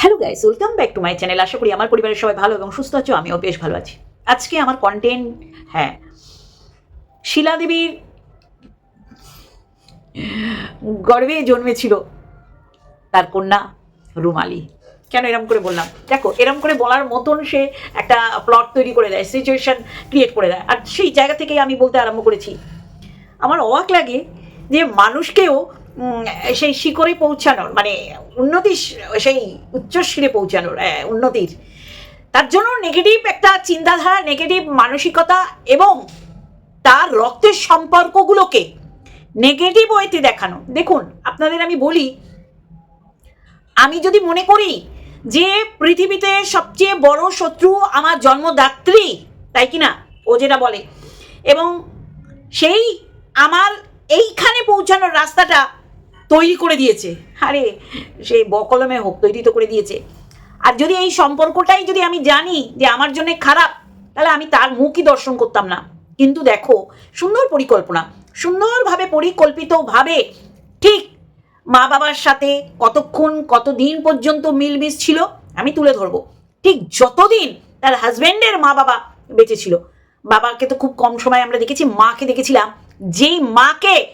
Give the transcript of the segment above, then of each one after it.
Hello guys welcome back to my channel আশা করি আমার পরিবারের সবাই ভালো এবং সুস্থ আছো, আমিও বেশ ভালো আছি। আজকে আমার কন্টেন্ট হ্যাঁ শিলা দেবীর গর্ভে জন্মেছিল তার কন্যা রুমালি। কেন এরম করে বললাম? দেখো, এরম করে বলার মতন সে একটা প্লট তৈরি করে দেয় সিচুয়েশন ক্রিয়েট করে দেয়। আর সেই জায়গা থেকেই আমি বলতে আরম্ভ করেছি। আমার অবাক লাগে যে মানুষকেও সেই শিখরে পৌঁছানোর মানে উন্নতির স- সেই উচ্চশিরে পৌঁছানোর উন্নতির। তার জন্য নেগেটিভ একটা চিন্তাধারা নেগেটিভ মানসিকতা এবং তার রক্তের সম্পর্কগুলোকে নেগেটিভ ওয়েতে দেখানো। দেখুন, আপনাদের আমি বলি, আমি যদি মনে করি যে পৃথিবীতে সবচেয়ে বড় শত্রু আমার জন্মদাত্রী, তাই কি না? ও যেটা বলে। এবং সেই আমার এইখানে পৌঁছানোর রাস্তাটা তৈরি করে দিয়েছে। আরে, সেই বকলমে হোক, তৈরি তো করে দিয়েছে। আর যদি এই সম্পর্কটাই যদি আমি জানি যে আমার জন্য খারাপ, তাহলে আমি তার মুখই দর্শন করতাম না। কিন্তু দেখো, সুন্দর পরিকল্পনা, সুন্দরভাবে পরিকল্পিতভাবে ঠিক মা বাবার সাথে কতক্ষণ, কতদিন পর্যন্ত মিলমিশ ছিল, আমি তুলে ধরবো। ঠিক যতদিন তার হাজব্যান্ডের মা বাবা বেঁচে ছিল। বাবাকে তো খুব কম সময় আমরা দেখেছি, মাকে দেখেছিলাম। যেই মাকে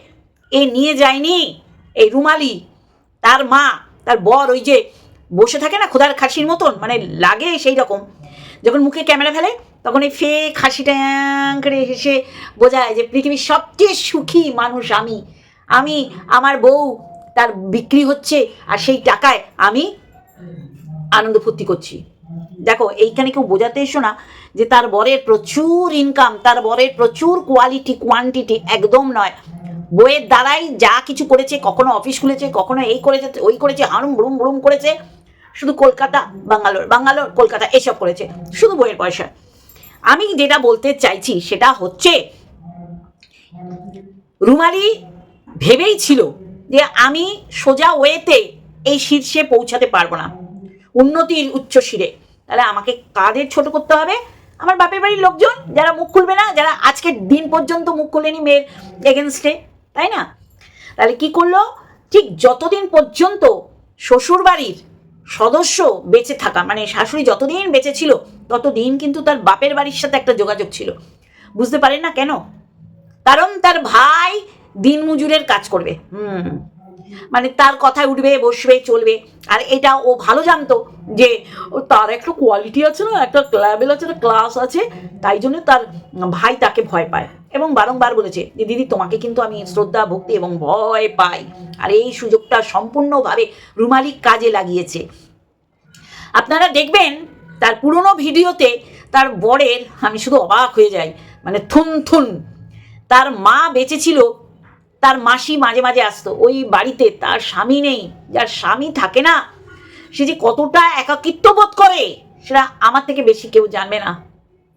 এ নিয়ে যায়নি এই রুমালি, তার মা, তার বর ওই যে বসে থাকে না খোদার খাসির মতন মানে লাগে সেই রকম। যখন মুখে ক্যামেরা ফেলে, তখন এই ফেক হাসিটা করে হেসে বোঝায় যে পৃথিবীর সবচেয়ে সুখী মানুষ আমি। আমি, আমার বউ, তার বিক্রি হচ্ছে আর সেই টাকায় আমি আনন্দ ফুর্তি করছি। দেখো, এইখানে কেউ বোঝাতে এসো না যে তার বরের প্রচুর ইনকাম তার বরের প্রচুর কোয়ালিটি কোয়ান্টিটি একদম নয়। বইয়ের দ্বারাই যা কিছু করেছে, কখনো অফিস খুলেছে, কখনো এই করেছে, ওই করেছে হারুম বুড়ুম ব্রুম করেছে, শুধু কলকাতা, বাঙ্গালোর বাঙ্গালোর, কলকাতা, এসব করেছে, শুধু বইয়ের পয়সা। আমি যেটা বলতে চাইছি সেটা হচ্ছে, রুমালি ভেবেই ছিল যে আমি সোজা ওয়েতে এই শীর্ষে পৌঁছাতে পারব না, উন্নতির উচ্চ শিরে। তাহলে আমাকে কাদের ছোট করতে হবে? আমার বাপের বাড়ির লোকজন, যারা মুখ খুলবে না, যারা আজকের দিন পর্যন্ত মুখ খুলেনি মেয়ের এগেনস্টে তাই না? তাহলে কি করল? ঠিক যতদিন পর্যন্ত শ্বশুর বাড়ির সদস্য বেঁচে থাকা মানে শাশুড়ি যতদিন বেঁচে ছিল, ততদিন কিন্তু তার বাপের বাড়ির সাথে একটা যোগাযোগ ছিল। বুঝতে পারেন না কেন? কারণ তার ভাই দিনমজুরের কাজ করবে। হুম। মানে তার কথায় উঠবে, বসবে, চলবে। আর এটা ও ভালো জানতো যে তার একটা কোয়ালিটি আছে না, একটা লেভেল আছে, একটা ক্লাস আছে, তাই জন্য তার ভাই তাকে ভয় পায়। এবং বারংবার বলেছে, যে দিদি, তোমাকে কিন্তু আমি শ্রদ্ধা, ভক্তি এবং ভয় পাই। আর এই সুযোগটা সম্পূর্ণভাবে রুমালি কাজে লাগিয়েছে। আপনারা দেখবেন, তার পুরনো ভিডিওতে তার বরের, আমি শুধু অবাক হয়ে যাই মানে থুন থুন তার মা বেঁচে ছিল তার মাসি মাঝে মাঝে আসতো, ওই বাড়িতে তার স্বামী নেই, যার স্বামী থাকে না, সে যে কতটা একাকিত্ব বোধ করে, সেটা আমার থেকে বেশি কেউ জানবে না।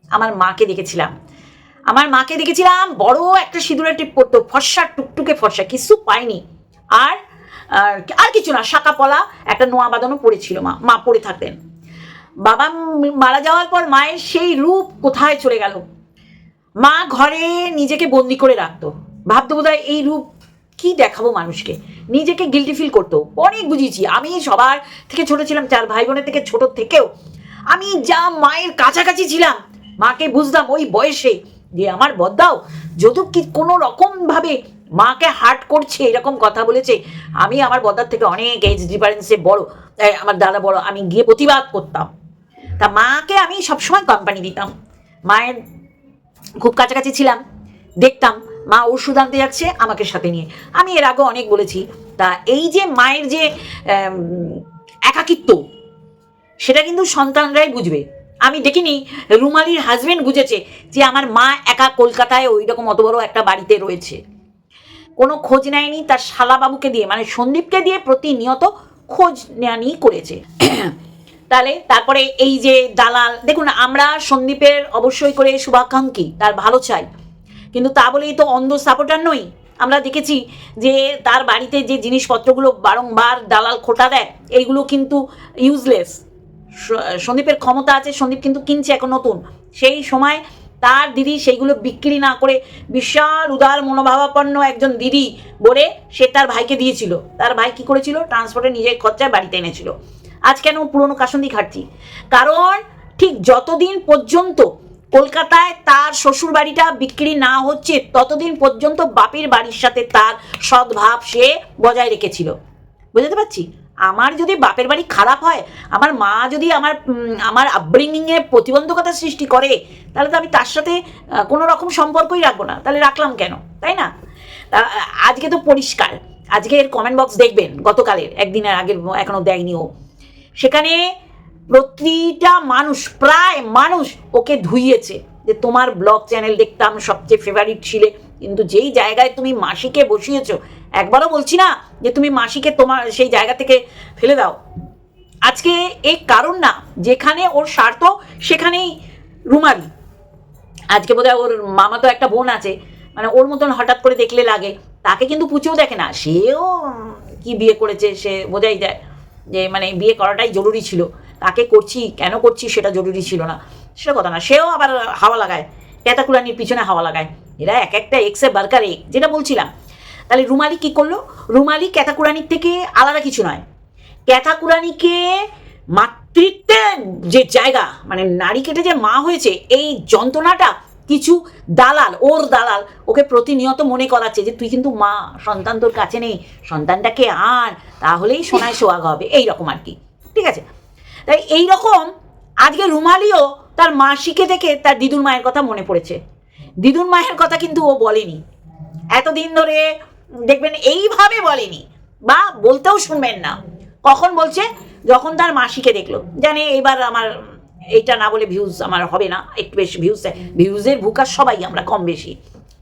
আমার মাকে দেখেছিলাম। আমার মাকে দেখেছিলাম, বড় একটা সিঁদুরের টিপ পরতো, ফর্সা, টুকটুকে ফর্সা, কিছু পায়নি। আর, আর- আর কিছু না শাঁকা পলা, একটা নোয়া বাঁধানো পড়েছিল মা মা পড়ে থাকতেন। বাবা মারা যাওয়ার পর মায়ের সেই রূপ কোথায় চলে গেল? মা ঘরে নিজেকে বন্দি করে রাখতো। ভাবতো বোধহয় এই রূপ কি দেখাবো মানুষকে? নিজেকে গিলটি ফিল করতো অনেক বুঝিয়েছি। আমি সবার থেকে ছোট ছিলাম, চার ভাই বোনের থেকে ছোট থেকেও। আমি যা মায়ের কাছাকাছি ছিলাম, মাকে বুঝতাম ওই বয়সে। যে আমার বদ্দাও যদি কি কোনো রকমভাবে মাকে হার্ট করছে এরকম কথা বলেছে? আমি আমার বদার থেকে অনেক এজ ডিফারেন্সে বড়। আমার দাদা বড়, আমি গিয়ে প্রতিবাদ করতাম। তা মাকে আমি সবসময় কোম্পানি দিতাম। মায়ের খুব কাছাকাছি ছিলাম, দেখতাম। মা ওষুধ আনতে যাচ্ছে আমাকে সাথে নিয়ে। আমি এর আগে অনেক বলেছি, তা এই যে মায়ের যে একাকিত্ব, সেটা কিন্তু সন্তানরাই বুঝবে। আমি দেখিনি, রুমালির হাজবেন্ড বুঝেছে যে আমার মা একা কলকাতায় ওই রকম অত বড় একটা বাড়িতে রয়েছে। কোনো খোঁজ নেয়নি তার শালাবাবুকে দিয়ে মানে সন্দীপকে দিয়ে প্রতিনিয়ত খোঁজ নেওয়া নিয়ে করেছে। তাহলে তারপরে এই যে দালাল, দেখুন আমরা সন্দীপের অবশ্যই করে শুভাকাঙ্ক্ষী, তার ভালো চাই। কিন্তু তা বলেই তো অন্ধ সাপোর্টার নই। আমরা দেখেছি যে তার বাড়িতে যে জিনিসপত্রগুলো বারংবার দালাল খোটা দেয়, এইগুলো কিন্তু ইউজলেস সন্দীপের ক্ষমতা আছে, সন্দীপ কিন্তু কিনছে এখন নতুন। সেই সময় তার দিদি সেইগুলো বিক্রি না করে বিশাল উদার মনোভাবাপন্ন একজন দিদি বলে সে তার ভাইকে দিয়েছিল। তার ভাই কি করেছিল? ট্রান্সপোর্টে নিজের খরচায় বাড়িতে এনেছিল। আজ কেন পুরনো কাসন্দি খাটছি কারণ ঠিক যতদিন পর্যন্ত কলকাতায় তার শ্বশুর বাড়িটা বিক্রি না হচ্ছে, ততদিন পর্যন্ত বাপের বাড়ির সাথে তার সদ্ভাব সে বজায় রেখেছিল। বুঝতে পারছি? আমার যদি বাপের বাড়ি খারাপ হয়, আমার মা যদি আমার আমার আপব্রিঙ্গিংয়ে প্রতিবন্ধকতা সৃষ্টি করে, তাহলে তো আমি তার সাথে কোনো রকম সম্পর্কই রাখব না। তাহলে রাখলাম কেন? তাই না? আজকে তো পরিষ্কার। আজকে এর কমেন্ট বক্স দেখবেন, গতকালের। একদিনের আগের, এখনও দেয়নি ও। সেখানে প্রতিটা মানুষ, প্রায় মানুষ ওকে ধুইয়েছে যে তোমার ব্লগ চ্যানেল দেখতাম সবচেয়ে ফেভারিট ছিলে। কিন্তু যেই জায়গায় তুমি মাসিকে বসিয়েছো, একবারও বলছি না যে তুমি মাসিকে তোমার সেই জায়গা থেকে ফেলে দাও। আজকে এই কারণ না, যেখানে ওর স্বার্থ, সেখানেই রুমালি। আজকে বোধহয় ওর মামা তো একটা বোন আছে মানে ওর মতন হঠাৎ করে দেখলে লাগে। তাকে কিন্তু পুচেও দেখে না, সেও কি বিয়ে করেছে সে বোঝাই যায়। যে মানে বিয়ে করাটাই জরুরি ছিল। তাকে করছি, কেন করছি সেটা জরুরি ছিল না। সেটা কথা না, সেও আবার হাওয়া লাগায় ক্যাতাকুলানির পিছনে হাওয়া লাগায়। এরা এক একটা এক্সে বার্কার এক যেটা বলছিলাম। তাহলে রুমালি কি করল? রুমালি ক্যাতাকুরানির থেকে আলাদা কিছু নয়। ক্যাথাকুরানিকে মাতৃত্বের যে জায়গা মানে নারী কেটে যে মা হয়েছে, এই যন্ত্রণাটা কিছু দালাল, ওর দালাল, ওকে প্রতিনিয়ত মনে করাচ্ছে যে, তুই কিন্তু মা, সন্তান তোর কাছে নেই, সন্তানটাকে আন, তাহলেই সোনায় সোহাগ হবে। এইরকম আর কি। ঠিক আছে? তাই এই রকম আজকে রুমালিও তার মাসিকে দেখে তার দিদুর মায়ের কথা মনে পড়েছে। দিদুর মায়ের কথা কিন্তু ও বলেনি। এতদিন ধরে দেখবেন এইভাবে বলেনি বা বলতেও শুনবেন না। কখন বলছে? যখন তার মাসিকে দেখল। জানে এবার আমার এইটা না বলে ভিউজ আমার হবে না, একটু বেশি ভিউজ ভিউজের ভুকা সবাই আমরা কম বেশি।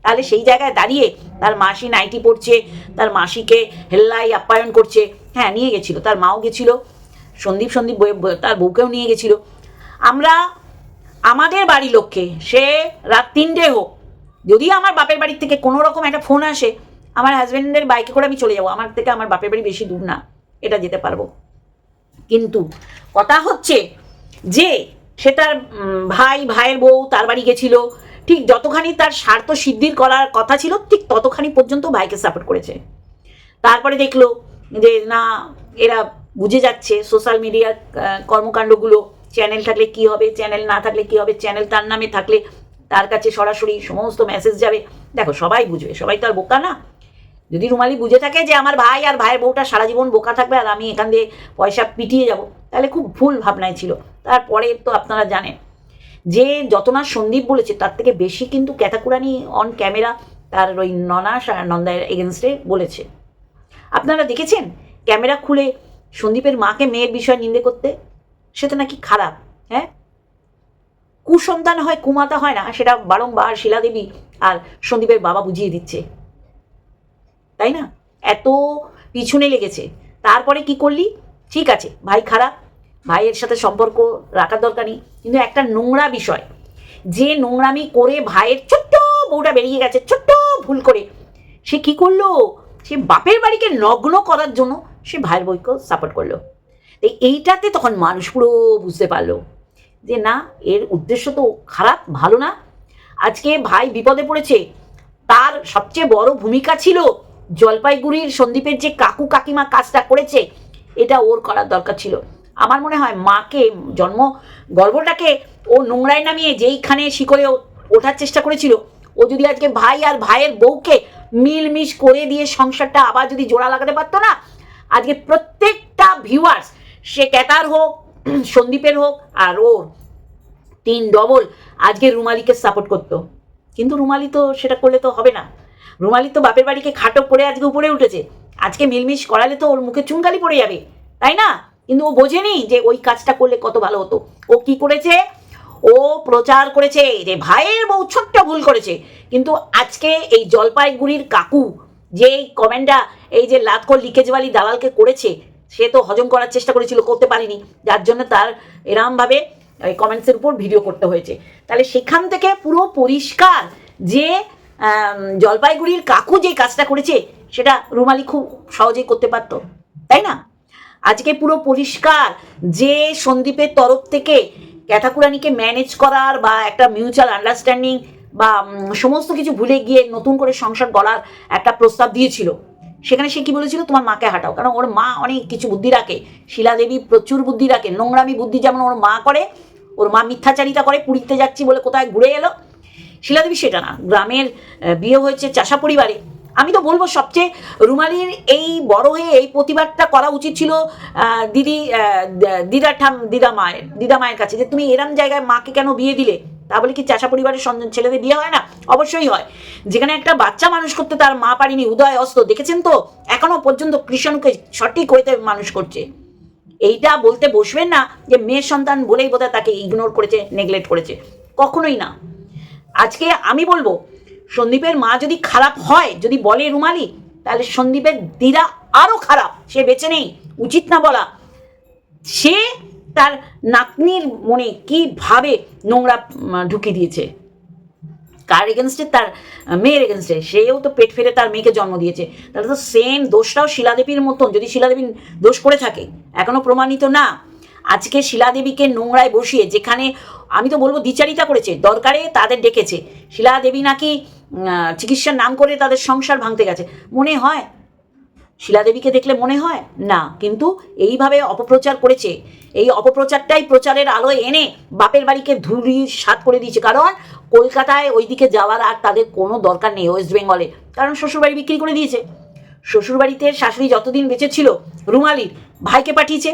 তাহলে সেই জায়গায় দাঁড়িয়ে তার মাসি নাইটি পড়ছে তার মাসিকে হেল্লাই আপ্যায়ন করছে। হ্যাঁ নিয়ে গেছিল, তার মাও গেছিল। সন্দীপ সন্দীপ তার বউকেও নিয়ে গেছিল। আমরা আমাদের বাড়ির লোককে, সে রাত তিনটে হোক, যদি আমার বাপের বাড়ির থেকে কোনো রকম একটা ফোন আসে, আমার হাজব্যান্ডের বাইকে করে আমি চলে যাব। আমার থেকে আমার বাপের বাড়ি বেশি দূর না, এটা যেতে পারব। কিন্তু কথা হচ্ছে যে, সে তার ভাই, ভাইয়ের বউ তার বাড়ি গেছিল। ঠিক যতখানি তার স্বার্থ সিদ্ধির করার কথা ছিল, ঠিক ততখানি পর্যন্ত ভাইকে সাপোর্ট করেছে। তারপরে দেখল যে, না, এরা বুঝে যাচ্ছে সোশ্যাল মিডিয়ার কর্মকাণ্ডগুলো চ্যানেল থাকলে কি হবে চ্যানেল না থাকলে কি হবে চ্যানেল তার নামে থাকলে তার কাছে সরাসরি সমস্ত মেসেজ যাবে। দেখো, সবাই বুঝবে, সবাই তো আর বোকা না। যদি রুমালি বুঝে থাকে যে আমার ভাই আর ভাইয়ের বউটা সারা জীবন বোকা থাকবে আর আমি এখান দিয়ে পয়সা পিটিয়ে যাব, তাহলে খুব ভুল ভাবনায় ছিল। তারপরে তো আপনারা জানেন, যে যত না সন্দীপ বলেছে, তার থেকে বেশি কিন্তু ক্যাতাকুরানি অন ক্যামেরা তার ওই আর নন্দায়ের এগেনস্টে বলেছে। আপনারা দেখেছেন? ক্যামেরা খুলে সন্দীপের মাকে মেয়ের বিষয় নিন্দে করতে? সেটা নাকি খারাপ হ্যাঁ? কুসন্তান হয়, কুমাতা হয় না, সেটা বারংবার শিলাদেবী আর সন্দীপের বাবা বুঝিয়ে দিচ্ছে। তাই না? এত পিছনে লেগেছে। তারপরে কি করলি? ঠিক আছে, ভাই খারাপ, ভাইয়ের সাথে সম্পর্ক রাখার দরকার নেই, কিন্তু একটা নোংরা বিষয়। যে নোংরামি করে ভাইয়ের ছোট্ট বউটা বেরিয়ে গেছে, ছোট্ট ভুল করে, সে কি করল? সে বাপের বাড়িকে নগ্ন করার জন্য সে ভাইয়ের বইকেও সাপোর্ট করল। তো এইটাতে তখন মানুষ পুরো বুঝতে পারল যে না, এর উদ্দেশ্য তো খারাপ, ভালো না। আজকে ভাই বিপদে পড়েছে, তার সবচেয়ে বড় ভূমিকা ছিল জলপাইগুড়ির সন্দীপের যে কাকু কাকিমা কাজটা করেছে, এটা ওর করার দরকার ছিল। আমার মনে হয় মাকে জন্ম গর্বটাকে ও নোংরায় নামিয়ে যেইখানে শিকড়ে ওঠার চেষ্টা করেছিল, ও যদি আজকে ভাই আর ভাইয়ের বউকে মিলমিশ করে দিয়ে সংসারটা আবার যদি জোড়া লাগাতে পারতো না আজকে প্রত্যেকটা ভিউয়ার্স সে ক্যাতার হোক, সন্দীপের হোক, আর ওর তিন ডবল আজকে রুমালিকে সাপোর্ট করতো। কিন্তু রুমালি তো সেটা করলে তো হবে না। রুমালি তো বাপের বাড়িকে খাটো করে আজকে উপরে উঠেছে। আজকে মিলমিশ করালে তো ওর মুখে চুনকালি পড়ে যাবে, তাই না? কিন্তু ও বোঝেনি যে ওই কাজটা করলে কত ভালো হতো। ও কি করেছে? ও প্রচার করেছে যে ভাইয়ের বউ ছোট্ট ভুল করেছে। কিন্তু আজকে এই জলপাইগুড়ির কাকু যে এই কমেন্টটা এই যে লাতকর লিকেজওয়ালি দালালকে করেছে, সে তো হজম করার চেষ্টা করেছিল, করতে পারেনি। যার জন্য তার এরমভাবে এই কমেন্টসের উপর ভিডিও করতে হয়েছে। তাহলে সেখান থেকে পুরো পরিষ্কার যে জলপাইগুড়ির কাকু যে কাজটা করেছে, সেটা রুমালি খুব সহজেই করতে পারতো, তাই না? আজকে পুরো পরিষ্কার যে সন্দীপের তরফ থেকে ক্যাথাকুরানিকে ম্যানেজ করার বা একটা মিউচুয়াল আন্ডারস্ট্যান্ডিং বা সমস্ত কিছু ভুলে গিয়ে নতুন করে সংসার গড়ার একটা প্রস্তাব দিয়েছিল। সেখানে সে কি বলেছিল? তোমার মাকে হাঁটাও। কারণ ওর মা অনেক কিছু বুদ্ধি রাখে। শিলাদেবী প্রচুর বুদ্ধি রাখে। নোংরামি বুদ্ধি যেমন ওর মা করে, ওর মা মিথ্যাচারিতা করে, পুরীতে যাচ্ছি বলে কোথায় ঘুরে এলো। শিলাদেবী সেটা না। গ্রামের বিয়ে হয়েছে চাষা পরিবারে। আমি তো বলব সবচেয়ে রুমালির এই বড় হয়ে এই প্রতিবাদটা করা উচিত ছিল দিদি দিদা ঠাম, দিদা মায়ের দিদা মায়ের কাছে যে তুমি এরম জায়গায় মাকে কেন বিয়ে দিলে? তা বলে কি চাষা পরিবারের সন্তান ছেলেদের বিয়ে হয় না? অবশ্যই হয়। যেখানে একটা বাচ্চা মানুষ করতে তার মা পারিনি, উদয় অস্ত, দেখেছেন তো? এখনও পর্যন্ত কৃষণকে সঠিক হইতে মানুষ করছে। এইটা বলতে বসবেন না যে মেয়ের সন্তান বলেই বোধহয় তাকে ইগনোর করেছে নেগলেক্ট করেছে। কখনোই না। আজকে আমি বলব, সন্দীপের মা যদি খারাপ হয়, যদি বলে রুমালি, তাহলে সন্দীপের দিদা আরও খারাপ। সে বেঁচে নেই, উচিত না বলা। সে তার নাতনির মনে কীভাবে নোংরা ঢুকিয়ে দিয়েছে? কার এগেনস্টে তার মেয়ের এগেনস্টে সেও তো পেট ফেলে তার মেয়েকে জন্ম দিয়েছে। তাহলে তো সেম দোষটাও শিলাদেবীর মতন। যদি শিলাদেবী দোষ করে থাকে, এখনও প্রমাণিত না। আজকে শিলাদেবীকে নোংরায় বসিয়ে, যেখানে আমি তো বলব দ্বিচারিতা করেছে, দরকারে তাদের ডেকেছে। শিলাদেবী নাকি চিকিৎসার নাম করে তাদের সংসার ভাঙতে গেছে। মনে হয় শিলাদেবীকে দেখলে মনে হয়, না, কিন্তু এইভাবে অপপ্রচার করেছে। এই অপপ্রচারটাই প্রচারের আলোয় এনে বাপের বাড়িকে ধুলি সাত করে দিয়েছে। কারণ কলকাতায় ওইদিকে যাওয়ার আর তাদের কোনো দরকার নেই ওয়েস্ট বেঙ্গলে কারণ শ্বশুরবাড়ি বিক্রি করে দিয়েছে। শ্বশুরবাড়িতে শাশুড়ি যতদিন বেঁচে ছিল, রুমালির ভাইকে পাঠিয়েছে।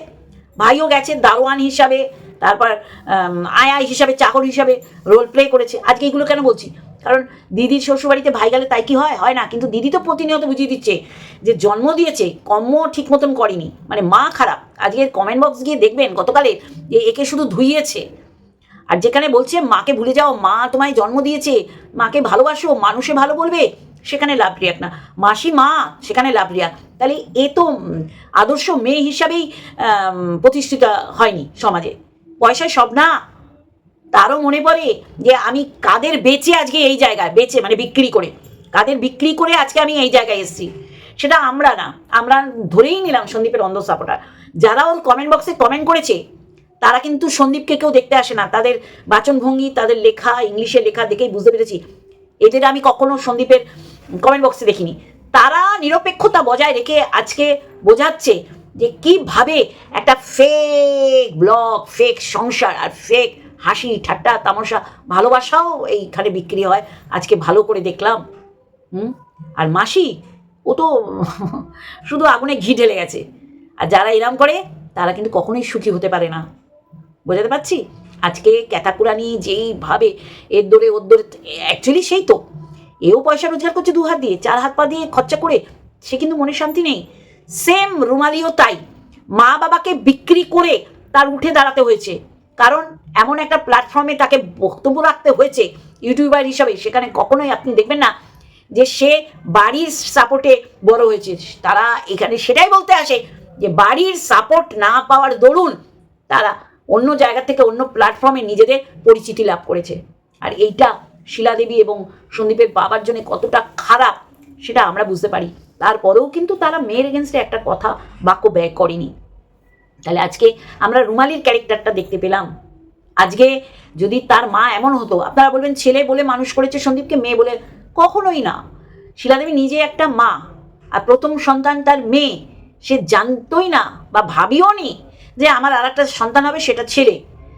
ভাইও গেছে দারোয়ান হিসাবে, তারপর আয়া হিসাবে, চাকর হিসাবে রোল প্লে করেছে। আজকে এগুলো কেন বলছি? কারণ দিদির শ্বশুরবাড়িতে ভাই গেলে তাই কি হয়? হয় না। কিন্তু দিদি তো প্রতিনিয়ত বুঝিয়ে দিচ্ছে যে জন্ম দিয়েছে, কর্ম ঠিক মতন করেনি। মানে মা খারাপ। আজকের কমেন্ট বক্স গিয়ে দেখবেন গতকালে যে একে শুধু ধুইয়েছে। আর যেখানে বলছে, মাকে ভুলে যাও, মা তোমায় জন্ম দিয়েছে। মাকে ভালোবাসো, মানুষে ভালো বলবে, সেখানে লাভ রিয়াক না। মাসি মা, সেখানে লাভ রিয়াক। তাহলে এ তো আদর্শ মেয়ে হিসাবেই প্রতিষ্ঠিত হয়নি সমাজে। পয়সায় সব না। তারও মনে পড়ে যে আমি কাদের বেচে আজকে এই জায়গায় বেচে মানে বিক্রি করে? কাদের বিক্রি করে আজকে আমি এই জায়গায় এসেছি? সেটা আমরা না, আমরা ধরেই নিলাম সন্দীপের অন্ধ সাপোর্টার যারা ওর কমেন্ট বক্সে কমেন্ট করেছে, তারা কিন্তু সন্দীপকে কেউ দেখতে আসে না। তাদের বাচনভঙ্গি তাদের লেখা, ইংলিশে লেখা দেখেই বুঝতে পেরেছি। এদের আমি কখনো সন্দীপের কমেন্ট বক্সে দেখিনি। তারা নিরপেক্ষতা বজায় রেখে আজকে বোঝাচ্ছে যে কীভাবে একটা ফেক ব্লগ ফেক সংসার আর ফেক হাসি, ঠাট্টা, তামাশা, ভালোবাসাও এইখানে বিক্রি হয়। আজকে ভালো করে দেখলাম। হুম? আর মাসি, ও তো শুধু আগুনে ঘি ঢেলে গেছে। আর যারা এরম করে, তারা কিন্তু কখনোই সুখী হতে পারে না। বোঝাতে পারছি? আজকে ক্যাতাকুরানি যেইভাবে এর দৌড়ে ওর দৌড়ে অ্যাকচুয়ালি সেই তো। এও পয়সা রোজগার করছে দু হাত দিয়ে, চার হাত পা দিয়ে খরচা করে, সে কিন্তু মনে শান্তি নেই। সেম রুমালিও তাই। মা বাবাকে বিক্রি করে তার উঠে দাঁড়াতে হয়েছে। কারণ এমন একটা প্ল্যাটফর্মে তাকে বক্তব্য রাখতে হয়েছে ইউটিউবার হিসাবে, সেখানে কখনোই আপনি দেখবেন না যে সে বাড়ির সাপোর্টে বড় হয়েছে। তারা এখানে সেটাই বলতে আসে যে বাড়ির সাপোর্ট না পাওয়ার দরুন তারা অন্য জায়গা থেকে অন্য প্ল্যাটফর্মে নিজেদের পরিচিতি লাভ করেছে। আর এইটা শিলাদেবী এবং সন্দীপের বাবার জন্য কতটা খারাপ, সেটা আমরা বুঝতে পারি। তারপরেও কিন্তু তারা মেয়ের এগেনস্টে একটা কথা বাক্য ব্যয় করেনি। তাহলে আজকে আমরা রুমালির ক্যারেক্টারটা দেখতে পেলাম। আজকে যদি তার মা এমন হতো, আপনারা বলবেন ছেলে বলে মানুষ করেছে সন্দীপকে, মেয়ে বলে কখনোই না। শিলাদেবী নিজে একটা মা, আর প্রথম সন্তান তার মেয়ে। সে জানতোই না বা ভাবিও নি যে আমার আর একটা সন্তান হবে, সেটা ছেলে।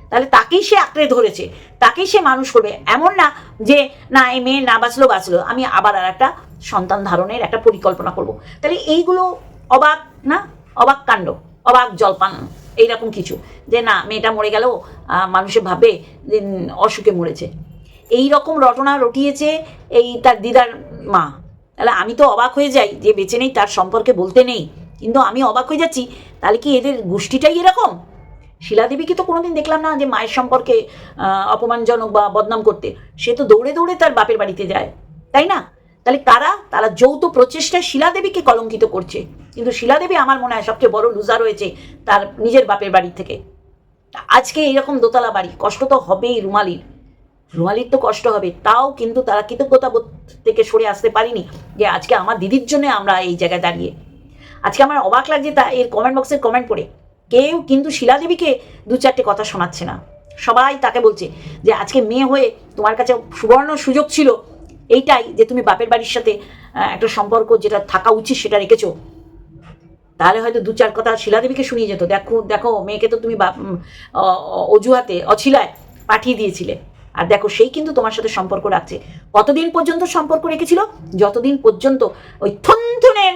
তাহলে তাকেই সে আঁকড়ে ধরেছে, তাকেই সে মানুষ করবে। এমন না যে, না, এই মেয়ে না বাঁচলো বাঁচলো। আমি আবার আর একটা সন্তান ধারণের একটা পরিকল্পনা করব। তাহলে এইগুলো অবাক না? অবাক কাণ্ড। অবাক, জলপান, এইরকম কিছু। যে না, মেয়েটা মরে গেল মানুষে ভাবে যে অসুখে মরেছে। এই রকম রটনা রটিয়েছে এই তার দিদার মা। তাহলে আমি তো অবাক হয়ে যাই যে বেঁচে নেই, তার সম্পর্কে বলতে নেই। কিন্তু আমি অবাক হয়ে যাচ্ছি, তাহলে কি এদের গোষ্ঠীটাই এরকম? শিলাদেবীকে তো কোনোদিন দেখলাম না যে মায়ের সম্পর্কে অপমানজনক বা বদনাম করতে। সে তো দৌড়ে দৌড়ে তার বাপের বাড়িতে যায়, তাই না? তাহলে কারা? তারা যৌথ প্রচেষ্টায় শিলাদেবীকে কলঙ্কিত করছে। কিন্তু শিলাদেবী আমার মনে হয় সবচেয়ে বড় লুজার রয়েছে তার নিজের বাপের বাড়ি থেকে। আজকে এইরকম দোতলা বাড়ি, কষ্ট তো হবেই রুমালির। রুমালির তো কষ্ট হবে, তাও কিন্তু তারা কৃতজ্ঞতা থেকে সরে আসতে পারিনি যে আজকে আমার দিদির জন্য আমরা এই জায়গায় দাঁড়িয়ে। আজকে আমার অবাক লাগছে তা এর কমেন্ট বক্সের কমেন্ট পড়ে। কেউ কিন্তু শিলাদেবীকে দু চারটে কথা শোনাচ্ছে না। সবাই তাকে বলছে যে আজকে মেয়ে হয়ে তোমার কাছে সুবর্ণ সুযোগ ছিল এইটাই যে তুমি বাপের বাড়ির সাথে একটা সম্পর্ক যেটা থাকা উচিত সেটা রেখেছো। তাহলে হয়তো দু চার কথা শিলাদেবীকে শুনিয়ে যেত। দেখো দেখো, মেয়েকে তো তুমি অজুহাতে, অছিলায় পাঠিয়ে দিয়েছিলে। আর দেখো, সেই কিন্তু তোমার সাথে সম্পর্ক রাখছে। কতদিন পর্যন্ত সম্পর্ক রেখেছিল? যতদিন পর্যন্ত ওই থুনথুনের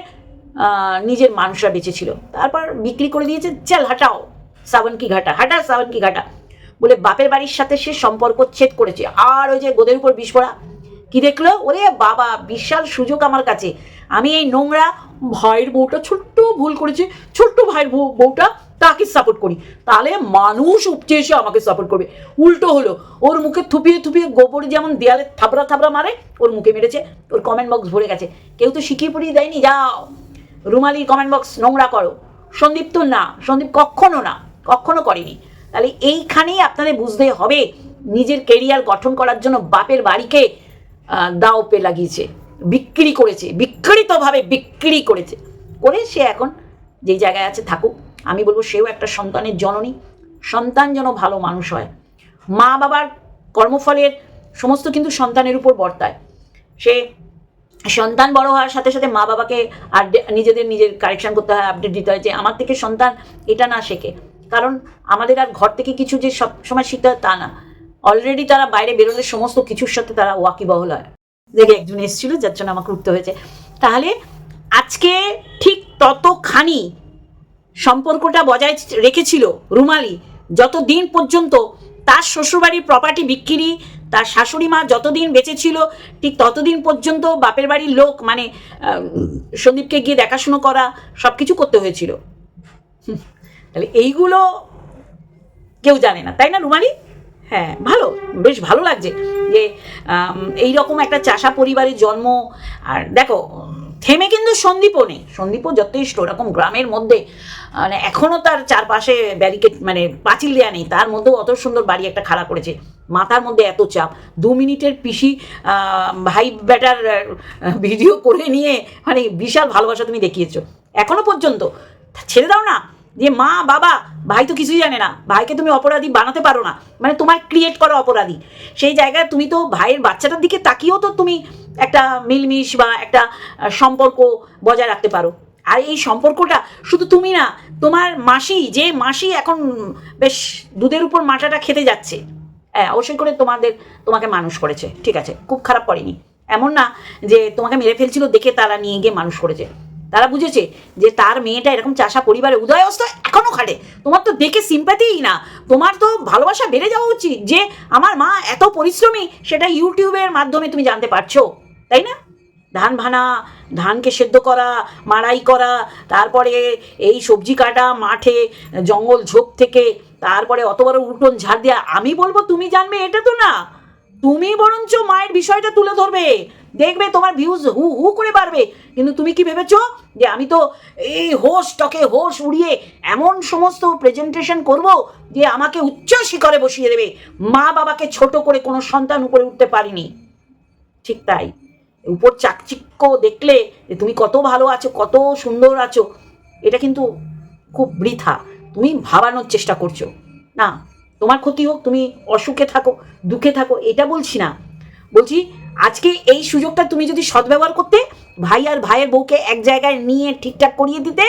নিজের মানুষরা বেঁচে ছিল তারপর বিক্রি করে দিয়েছে, চল হাটাও সাবন কি ঘাটা, হাটা সাবন কি ঘাটা। বলে বাপের বাড়ির সাথে সে সম্পর্ক ছেদ করেছে। আর ওই যে গোদের উপর বিষ পড়া কি দেখল? ওরে বাবা, বিশাল সুযোগ আমার কাছে। আমি এই নোংরা ভাইয়ের বউটা, ছোট্ট ভুল করেছে, ছোট্ট ভাইয়ের বউ বউটা তাকে সাপোর্ট করি। তাহলে মানুষ উপচে এসে আমাকে সাপোর্ট করবে। উল্টো হলো, ওর মুখে থুপিয়ে থুপিয়ে গোবর যেমন দেয়ালে থাবড়া থাবড়া মারে, ওর মুখে মেরেছে, ওর কমেন্ট বক্স ভরে গেছে। কেউ তো শিখিয়ে পড়িয়ে দেয়নি, যাও। রুমালির কমেন্ট বক্স নোংরা করো। সন্দীপ তো না, সন্দীপ কখনো না, কখনো করেনি। তাহলে এইখানেই আপনাদের বুঝতে হবে, নিজের কেরিয়ার গঠন করার জন্য বাপের বাড়িকে দাও পে লাগিয়েছে, বিক্রি করেছে বিকৃতভাবে বিক্রি করেছে। করে সে এখন যেই জায়গায় আছে থাকুক। আমি বলব সেও একটা সন্তানের জননী। সন্তান যেন ভালো মানুষ হয়। মা বাবার কর্মফলের সমস্ত কিন্তু সন্তানের উপর বর্তায়। সে সন্তান বড় হওয়ার সাথে সাথে মা বাবাকে আর নিজেদের নিজের কারেকশন করতে হয় আপডেট দিতে হয় যে আমার থেকে সন্তান এটা না শেখে। কারণ আমাদের আর ঘর থেকে কিছু যে সব সময় শিখতে হয় তা না। অলরেডি তারা বাইরে বেরোলে সমস্ত কিছুর সাথে তারা ওয়াকিবহল হয়। দেখে একজন এসেছিল, যার জন্য আমাকে উঠতে হয়েছে। তাহলে আজকে ঠিক ততখানি সম্পর্কটা বজায় রেখেছিল রুমালি, যতদিন পর্যন্ত তার শ্বশুরবাড়ির প্রপার্টি বিক্রি, তার শাশুড়ি মা যতদিন বেঁচে ছিল, ঠিক ততদিন পর্যন্ত বাপের বাড়ির লোক মানে সন্দীপকে গিয়ে দেখাশুনো করা সব কিছু করতে হয়েছিল। তাহলে এইগুলো কেউ জানে না, তাই না রুমালি? হ্যাঁ ভালো, বেশ ভালো লাগছে যে এই রকম একটা চাষা পরিবারের জন্ম। আর দেখো, থেমে কিন্তু সন্দীপও নেই। সন্দীপও যথেষ্ট, ওরকম গ্রামের মধ্যে মানে এখনও তার চারপাশে ব্যারিকেড মানে পাঁচিল দেওয়া নেই। তার মধ্যেও অত সুন্দর বাড়ি একটা খাড়া করেছে। মাথার মধ্যে এত চাপ। দু মিনিটের পিসি ভাই ব্যাটার ভিডিও করে নিয়ে মানে বিশাল ভালোবাসা তুমি দেখিয়েছো। এখনও পর্যন্ত। ছেড়ে দাও না। যে, মা, বাবা, ভাই তো কিছুই জানে না। ভাইকে তুমি অপরাধী বানাতে পারো না। মানে তোমার ক্রিয়েট করা অপরাধী। সেই জায়গায় তুমি তো ভাইয়ের বাচ্চাটার দিকে তাকিয়েও তো তুমি একটা মিলমিশ বা একটা সম্পর্ক বজায় রাখতে পারো। আর এই সম্পর্কটা শুধু তুমি না, তোমার মাসি, যে মাসি এখন বেশ দুধের উপর মাটাটা খেতে যাচ্ছে হ্যাঁ অবশ্যই করে তোমাদের, তোমাকে মানুষ করেছে। ঠিক আছে, খুব খারাপ করেনি। এমন না যে তোমাকে মেরে ফেলছিল দেখে তারা নিয়ে গিয়ে মানুষ করেছে। তারা বুঝেছে যে তার মেয়েটা এরকম চাষা পরিবারে উদয়স্ত এখনও খাটে। তোমার তো দেখে সিম্প্যাথিই না। তোমার তো ভালোবাসা বেড়ে যাওয়া উচিত যে আমার মা এত পরিশ্রমী, সেটা ইউটিউবের মাধ্যমে তুমি জানতে পারছ, তাই না? ধান ভানা, ধানকে সেদ্ধ করা, মাড়াই করা, তারপরে এই সবজি কাটা, মাঠে জঙ্গল ঝোপ থেকে, তারপরে অত বড় উঠোন ঝাড় দেওয়া আমি বলব তুমি জানবে, এটা তো না। তুমি বরঞ্চ মায়ের বিষয়টা তুলে ধরবে। দেখবে তোমার ভিউজ হু হু করে বাড়বে। কিন্তু তুমি কি ভেবেছো যে আমি তো এই হোস টকে হোস উড়িয়ে এমন সমস্ত প্রেজেন্টেশন করব যে আমাকে উচ্চ শিখরে বসিয়ে দেবে? মা বাবাকে ছোট করে কোনো সন্তান উপরে উঠতে পারিনি। ঠিক তাই। উপর চাকচিক্য দেখলে যে তুমি কত ভালো আছো, কত সুন্দর আছো, এটা কিন্তু খুব বৃথা। তুমি ভাবানোর চেষ্টা করছ। না তোমার ক্ষতি হোক, তুমি অসুখে থাকো, দুঃখে থাকো, এটা বলছি না। বলছি, আজকে এই সুযোগটা তুমি যদি সদ্ব্যবহার করতে, ভাই আর ভাইয়ের বউকে এক জায়গায় নিয়ে ঠিকঠাক করিয়ে দিতে,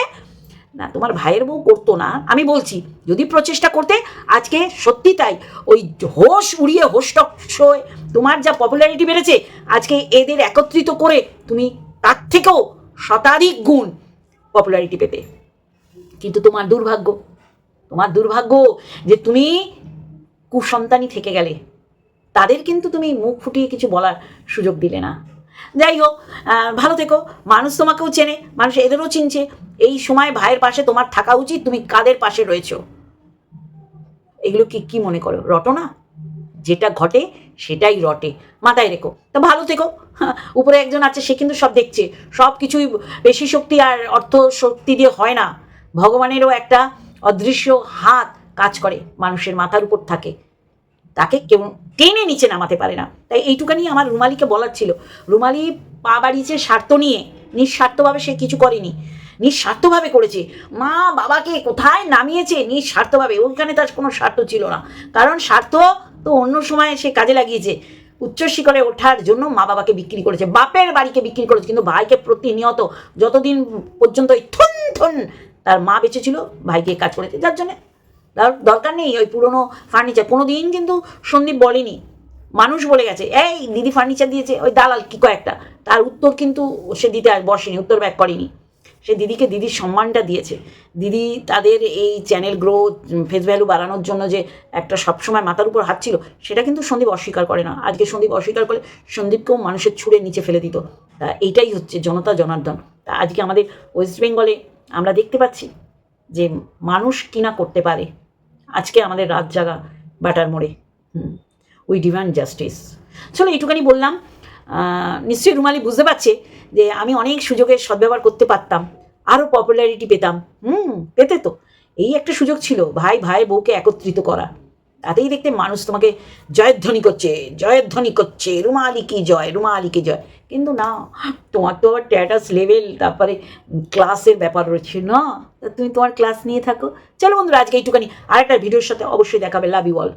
না, তোমার ভাইয়ের বউ করতো না। আমি বলছি, যদি প্রচেষ্টা করতে, আজকে সত্যি তাই, ওই হোশ উড়িয়ে হোস্টক শোয়, তোমার যা পপুলারিটি বেড়েছে, আজকে এদের একত্রিত করে তুমি তার থেকেও শতাধিক গুণ পপুলারিটি পেতে। কিন্তু তোমার দুর্ভাগ্য তোমার দুর্ভাগ্য যে তুমি কুসন্তানই থেকে গেলে। তাদের কিন্তু তুমি মুখ ফুটিয়ে কিছু বলার সুযোগ দিলে না। যাই হোক ভালো থেকো। মানুষ তোমাকেও চেনে, মানুষ এদেরও চিনছে। এই সময় ভাইয়ের পাশে তোমার থাকা উচিত, তুমি কাদের পাশে রয়েছো? এগুলো কি কি মনে করো? রটনা যেটা ঘটে, সেটাই রটে। মাথায় রেখো। তা ভালো থেকো। উপরে একজন আছে, সে কিন্তু সব দেখছে। সব কিছুই বেশি শক্তি আর অর্থ শক্তি দিয়ে হয় না। ভগবানেরও একটা অদৃশ্য হাত কাজ করে, মানুষের মাথার উপর থাকে। তাকে কেউ টেনে নিচে নামাতে পারে না। তাই এইটুকানি আমার রুমালিকে বলার ছিল। রুমালি পা বাড়িয়েছে স্বার্থ নিয়ে। নিঃস্বার্থভাবে সে কিছু করেনি। নিঃস্বার্থভাবে করেছে। মা বাবাকে কোথায় নামিয়েছে? নিঃস্বার্থভাবে। ওইখানে তার কোনো স্বার্থ ছিল না। কারণ স্বার্থ তো অন্য সময় সে কাজে লাগিয়েছে। উচ্চ শিখরে ওঠার জন্য মা বাবাকে বিক্রি করেছে। বাপের বাড়িকে বিক্রি করেছে। কিন্তু ভাইকে প্রতিনিয়ত যতদিন পর্যন্ত ওই থুন থুন তার মা বেঁচে ছিল, ভাইকে কাজ করেছে। যার জন্য দরকার নেই ওই পুরনো ফার্নিচার কোনো দিন কিন্তু সন্দীপ বলেনি। মানুষ বলে গেছে, এই দিদি ফার্নিচার দিয়েছে, ওই দালাল কি কয়েকটা? তার উত্তর কিন্তু সে দিতে বসেনি, উত্তর ব্যাক করেনি। সে দিদিকে দিদির সম্মানটা দিয়েছে। দিদি তাদের এই চ্যানেল গ্রোথ ফেস ভ্যালু বাড়ানোর জন্য যে একটা সবসময় মাথার উপর হাত ছিল, সেটা কিন্তু সন্দীপ অস্বীকার করে না। আজকে সন্দীপ অস্বীকার করে সন্দীপকেও মানুষের ছুঁড়ে নিচে ফেলে দিত। এইটাই হচ্ছে জনতা জনার্দন। আজকে আমাদের ওয়েস্ট বেঙ্গলে আমরা দেখতে পাচ্ছি যে মানুষ কিনা করতে পারে। আজকে আমাদের রাত জাগা বাটার মোড়ে। Hmm, we demand justice. চলো এইটুখানি বললাম। নিশ্চয়ই রুমালি বুঝতে পারছে যে আমি অনেক সুযোগের সদ্ব্যবহার করতে পারতাম আরও পপুলারিটি পেতাম। হুম, পেতে তো। এই একটা সুযোগ ছিল, ভাই ভাই বউকে একত্রিত করা। তাতেই দেখতে মানুষ তোমাকে জয়ধ্বনি করছে জয়ধ্বনি করছে, রুমালি কি জয়, রুমালি কি জয়। কিন্তু না, তোমার তো আবার স্ট্যাটাস লেভেল তারপরে ক্লাসের ব্যাপার রয়েছে না। তুমি তোমার ক্লাস নিয়ে থাকো। চলো বন্ধুরা, আজকে এইটুখানি। আরেকটা ভিডিওর সাথে অবশ্যই দেখাবে। Love you all